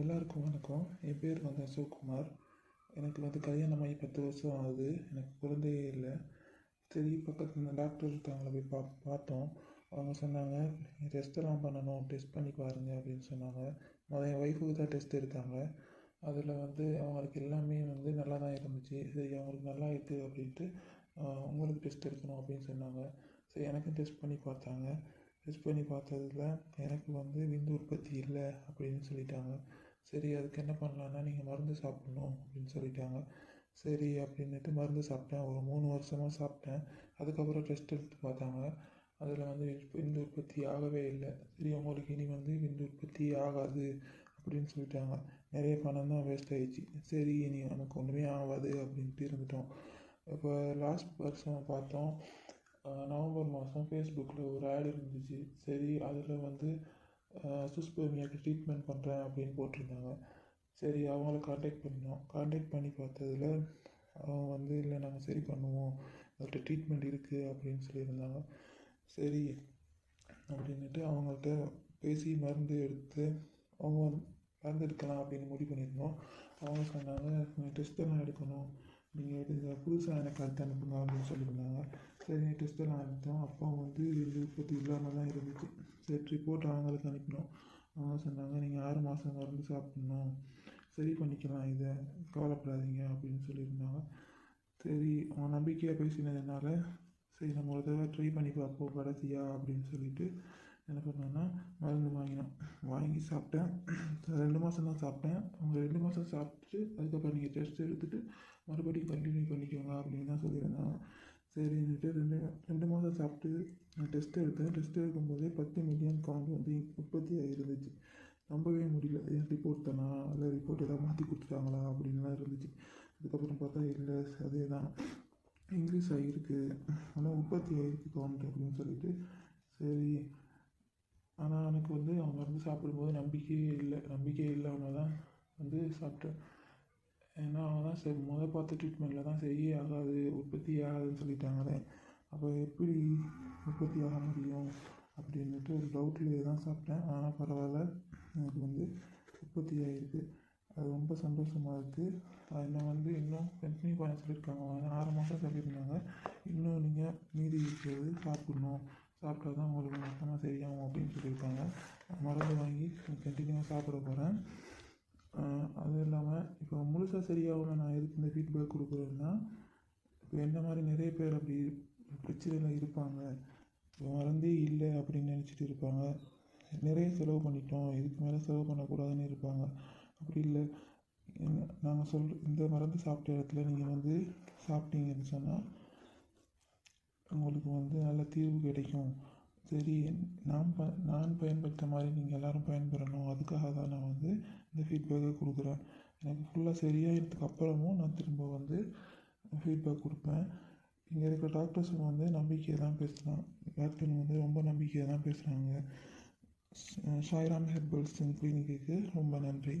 எல்லாருக்கும் வணக்கம். என் பேர் வந்து அசோக்குமார். எனக்கு வந்து கல்யாணம் ஆகி பத்து வருஷம் ஆகுது. எனக்கு குழந்தையே இல்லை. சரி பக்கத்தில் டாக்டர் இருக்காங்கள போய் பா பார்த்தோம். அவங்க சொன்னாங்க டெஸ்ட்டெல்லாம் பண்ணணும். டெஸ்ட் பண்ணி பாருங்கள் அப்படின்னு சொன்னாங்க. முதல் என் ஒய்ஃபுக்கு தான் டெஸ்ட் எடுத்தாங்க. அதில் வந்து அவங்களுக்கு எல்லாமே வந்து நல்லா தான் இருந்துச்சு. சரி அவங்களுக்கு நல்லா இருக்குது அப்படின்ட்டு உங்களுக்கு டெஸ்ட் எடுக்கணும் அப்படின்னு சொன்னாங்க. சரி எனக்கும் டெஸ்ட் பண்ணி பார்த்தாங்க. டெஸ்ட் பண்ணி பார்த்ததுல எனக்கு வந்து விந்து உற்பத்தி இல்லை அப்படின்னு சொல்லிட்டாங்க. சரி அதுக்கு என்ன பண்ணலான்னா நீங்கள் மருந்து சாப்பிட்ணும் அப்படின்னு சொல்லிட்டாங்க. சரி அப்படின்ட்டு மருந்து சாப்பிட்டேன். ஒரு மூணு வருஷமாக சாப்பிட்டேன். அதுக்கப்புறம் டெஸ்ட் எடுத்து பார்த்தாங்க. அதில் வந்து விந்து உற்பத்தி ஆகவே இல்லை. சரி உங்களுக்கு இனி வந்து விந்து உற்பத்தி ஆகாது அப்படின்னு சொல்லிட்டாங்க. நிறைய பணம் தான் வேஸ்ட் ஆகிடுச்சு சரி இனி நமக்கு ஒன்றுமே ஆகாது அப்படின்ட்டு இருந்துட்டோம். இப்போ லாஸ்ட் வருஷம் பார்த்தோம். நவம்பர் மாதம் ஃபேஸ்புக்கில் ஒரு ஆட் இருந்துச்சு. சரி அதில் வந்து சுஸ்பேமியாவுக்கு ட்ரீட்மெண்ட் பண்ணுறேன் அப்படின்னு போட்டிருந்தாங்க. சரி அவங்கள காண்டாக்ட் பண்ணோம் காண்டாக்ட் பண்ணி பார்த்ததுல அவங்க வந்து இல்லை நாங்கள் சரி பண்ணுவோம். அதுக்கு ட்ரீட்மெண்ட் இருக்குது அப்படின்னு சொல்லியிருந்தாங்க. சரி அப்படின்ட்டு அவங்கள்ட்ட பேசி மருந்து எடுத்து அவங்க மருந்து எடுக்கலாம் அப்படின்னு முடிவு பண்ணியிருந்தோம். அவங்க சொன்னாங்க நீங்கள் டெஸ்ட்டெல்லாம் எடுக்கணும். நீங்கள் எடுக்க புதுசாக எனக்கு அடுத்து அனுப்புங்க அப்படின்னு சொல்லியிருந்தாங்க. சரி டெஸ்ட்டெல்லாம் எடுத்தோம் அப்போ வந்து இது உற்பத்தி இல்லாமல் தான் இருந்துச்சு. சரி ரிப்போர்ட் அவங்களுக்கு அனுப்பினோம். அவங்க சொன்னாங்க நீங்கள் ஆறு மாதம் மருந்து சாப்பிட்ணும். சரி பண்ணிக்கலாம் இதை கவலைப்படாதீங்க அப்படின்னு சொல்லியிருந்தாங்க. சரி அவங்க நம்பிக்கையாக பேசினதுனால சரி நம்ம ஒரு தடவை ட்ரை பண்ணி பார்ப்போம் கடைசியா அப்படின்னு சொல்லிட்டு என்ன பண்ணோன்னா மருந்து வாங்கினோம். வாங்கி சாப்பிட்டேன். ரெண்டு மாதம் தான் சாப்பிட்டேன். அவங்க ரெண்டு மாதம் சாப்பிட்டுட்டு அதுக்கப்புறம் நீங்கள் டெஸ்ட் எடுத்துகிட்டு மறுபடியும் கண்டினியூ பண்ணிக்கோங்க அப்படின்னு தான் சொல்லியிருந்தாங்க. சரின்னுட்டு ரெண்டு ரெண்டு மாதம் சாப்பிட்டு நான் டெஸ்ட் எடுத்தேன். டெஸ்ட் எடுக்கும்போதே பத்து மில்லியன் காயின் வந்து உற்பத்தி ஆகிருந்துச்சு நம்பவே முடியல. என் ரிப்போர்ட் தானா? இல்லை ரிப்போர்ட் எதாவது மாற்றி கொடுத்துட்டாங்களா? அப்படின்லாம் இருந்துச்சு. அதுக்கப்புறம் பார்த்தா இல்லை அதே தான் இன்க்ரீஸ் ஆகிருக்கு ஆனால் உற்பத்தி ஆகிருக்கு கவர்மெண்ட் அப்படின்னு சொல்லிட்டு சரி. ஆனால் எனக்கு வந்து அவங்க வந்து சாப்பிடும்போது நம்பிக்கையே இல்லை. நம்பிக்கையே இல்லாமல் தான் வந்து சாப்பிட்டேன். ஏன்னா அவங்க தான் சரி முதல் பார்த்த ட்ரீட்மெண்ட்டில் தான் சரியே ஆகாது உற்பத்தி ஆகாதுன்னு சொல்லிட்டாங்களே. அப்போ எப்படி உற்பத்தி ஆக முடியும் அப்படின்னுட்டு ஒரு டவுட்லேயே தான் சாப்பிட்டேன். ஆனால் பரவாயில்ல. எனக்கு வந்து உற்பத்தி ஆகிருக்கு அது ரொம்ப சந்தோஷமாக இருக்குது என்னை வந்து இன்னும் கண்டினியூ பண்ண சொல்லியிருக்காங்க. ஆறு மாதம் சொல்லியிருந்தாங்க. இன்னும் நீங்கள் மீதி இருக்கிறது சாப்பிட்ணும். சாப்பிட்டா தான் உங்களுக்கு மொத்தமாக சரியாகும் அப்படின்னு சொல்லியிருக்காங்க. மருந்து வாங்கி கண்டினியூவாக சாப்பிட போகிறேன் அதுவும் இல்லாமல் இப்போ முழுசாக சரியாகாமல் நான் எதுக்கு இந்த ஃபீட்பேக் கொடுக்குறேன்னா இப்போ என்ன மாதிரி நிறைய பேர் அப்படி பிரச்சனையில் இருப்பாங்க. இப்போ மறந்தே இல்லை அப்படின்னு நினச்சிட்டு இருப்பாங்க. நிறைய செலவு பண்ணிட்டோம் இதுக்கு மேலே செலவு பண்ணக்கூடாதுன்னு இருப்பாங்க. அப்படி இல்லை. நாங்கள் சொல் இந்த மருந்து சாப்பிட்ட இடத்துல நீங்கள் வந்து சாப்பிட்டீங்கன்னு சொன்னால் உங்களுக்கு வந்து நல்ல தீர்வு கிடைக்கும். சரி நான் ப நான் பயன்படுத்த மாதிரி நீங்கள் எல்லோரும் பயன்பெறணும். அதுக்காக இந்த ஃபீட்பேக்கை கொடுக்குறேன். எனக்கு ஃபுல்லாக சரியாகிறதுக்கு அப்புறமும் நான் திரும்ப வந்து ஃபீட்பேக் கொடுப்பேன். இங்கே இருக்கிற டாக்டர்ஸ் வந்து நம்பிக்கையை தான் பேசுகிறான் டாக்டர் வந்து ரொம்ப நம்பிக்கையை தான் பேசுகிறாங்க சாய்ராம் ஹெர்பல்ஸ் கிளினிக்கு ரொம்ப நன்றி.